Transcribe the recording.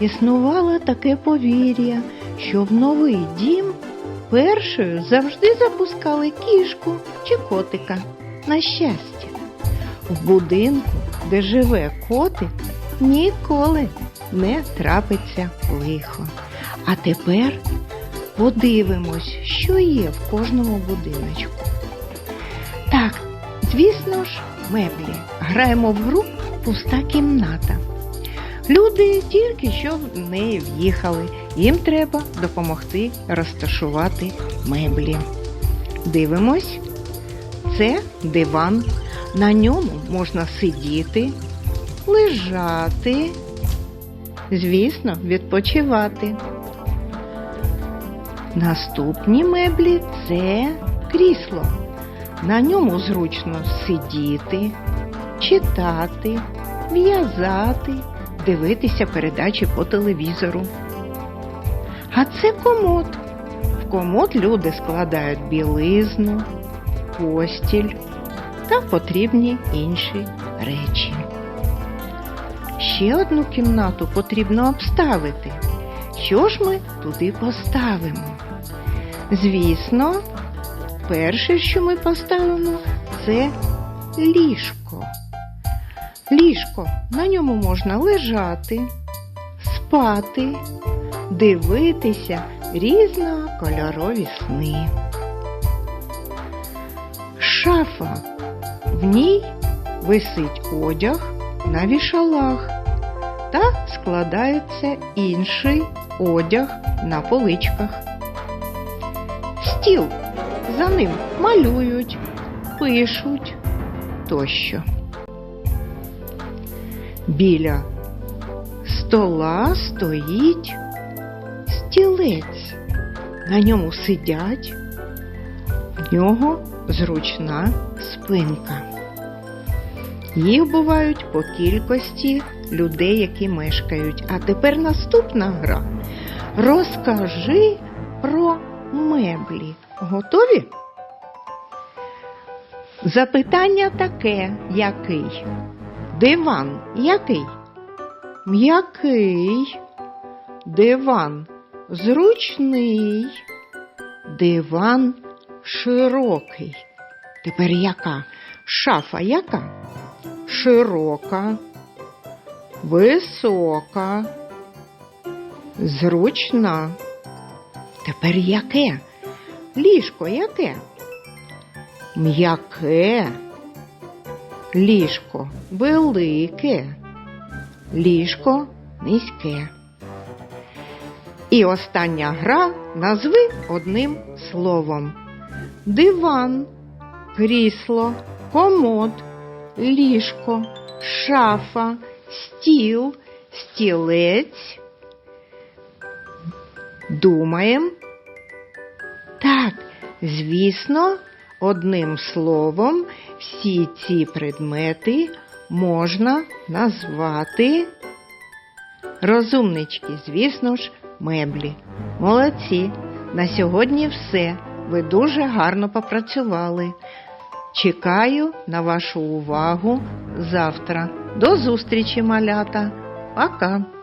Існувало таке повір'я, що в новий дім першою завжди запускали кішку чи котика на щастя. В будинку, де живе котик, ніколи не трапиться лихо. А тепер подивимось, що є в кожному будиночку. Так, звісно ж, меблі. Граємо в гру пуста кімната. Люди тільки що в неї в'їхали. Їм треба допомогти розташувати меблі. Дивимось. Це диван. На ньому можна сидіти, лежати, звісно, відпочивати. Наступні меблі це крісло. На ньому зручно сидіти, читати, в'язати, дивитися передачі по телевізору. А це комод. В комод люди складають білизну, постіль та потрібні інші речі. Ще одну кімнату потрібно обставити. Що ж ми туди поставимо? Звісно, перше, що ми поставимо, це ліжко. Ліжко, на ньому можна лежати, спати, дивитися різнокольорові сни. Шафа. В ній висить одяг на вішалах та складається інший одяг на поличках. Стіл. За ним малюють, пишуть тощо. Біля стола стоїть стілець. На ньому сидять, в нього зручна спинка. Їх бувають по кількості людей, які мешкають. А тепер наступна гра. Розкажи про меблі. Готові? Запитання таке, який? Диван який? М'який. Диван зручний. Диван широкий. Тепер яка? Шафа яка? Широка, висока, зручна. Тепер яке? Ліжко яке? М'яке. Ліжко велике. Ліжко низьке. І остання гра назви одним словом. Диван, крісло, комод, ліжко, шафа, стіл, стілець. Думаємо? Так, звісно, одним словом всі ці предмети можна назвати розумнички, звісно ж, меблі. Молодці! На сьогодні все. Ви дуже гарно попрацювали. Чекаю на вашу увагу завтра. До зустрічі, малята. Пока!